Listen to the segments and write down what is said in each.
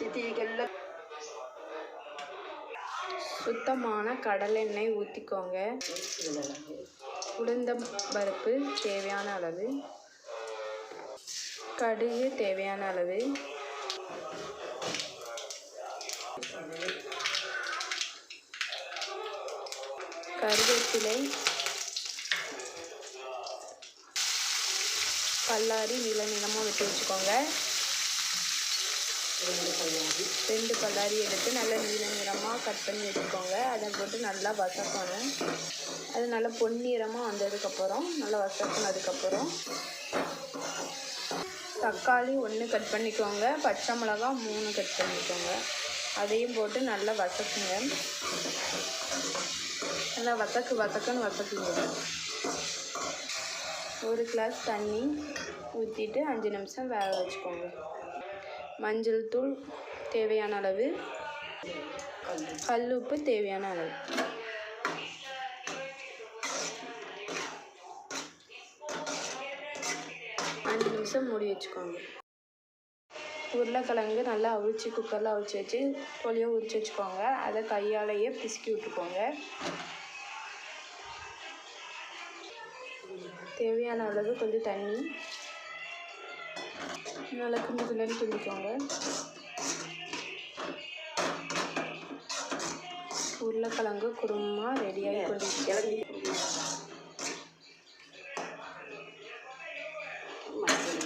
சித்திகள்ல சுத்தமான கடலெண்ணெய் ஊற்றிக்கோங்க உளுந்தம் பருப்பு தேவையான அளவு. கடுகு தேவையான அளவு. கருவேப்பிலை. பல்லாரி நீள நீளமாக வெட்டி வச்சுக்கோங்க. ரெண்டு பல்லாரி எடுத்து நல்லா நீள நீளமாக கட் பண்ணி வச்சுக்கோங்க. அதை போட்டு நல்லா வசக்கணும் அது நல்லா பொன்னிறமாக வந்ததுக்கப்புறம் நல்லா வசக்கினதுக்கப்புறம் தக்காளி ஒன்று கட் பண்ணிக்கோங்க. பச்சை மிளகா மூணு கட் பண்ணிக்கோங்க. அதையும் போட்டு நல்லா வதக்குங்க. நல்லா வதக்கு வதக்குன்னு வதக்குங்க. ஒரு கிளாஸ் தண்ணி ஊற்றிட்டு அஞ்சு நிமிஷம் வேக வச்சுக்கோங்க. மஞ்சள் தூள் தேவையான அளவு. கல் உப்பு தேவையான அளவு. அஞ்சு நிமிஷம் மூடி வச்சுக்கோங்க. உருளைக்கிழங்கு நல்லா அவிச்சு குக்கரில் அவிச்சு வச்சு பொலியாக உரிச்சு வச்சுக்கோங்க. அதை கையாலேயே பிசுக்கி விட்டுக்கோங்க. தேவையான அளவு கொஞ்சம் தண்ணி நல்லா கிண்டி கிண்டி கிண்டிக்கோங்க உருளைக்கிழங்கு குருமா ரெடியாகி கொண்டு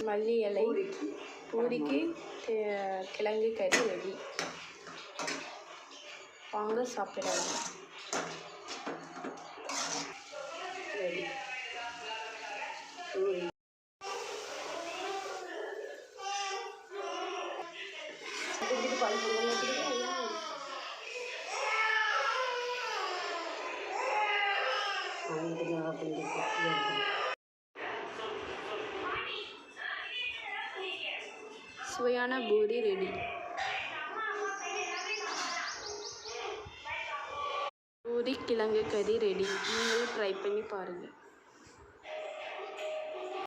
மல்லி இலை பூரிக்கு கிழங்கு கறி ரெடி வாங்க சாப்பிடலாம் சுவையான பூரி ரெடி பூரி கிழங்கு கறி ரெடி நீங்களும் ட்ரை பண்ணி பாருங்கள்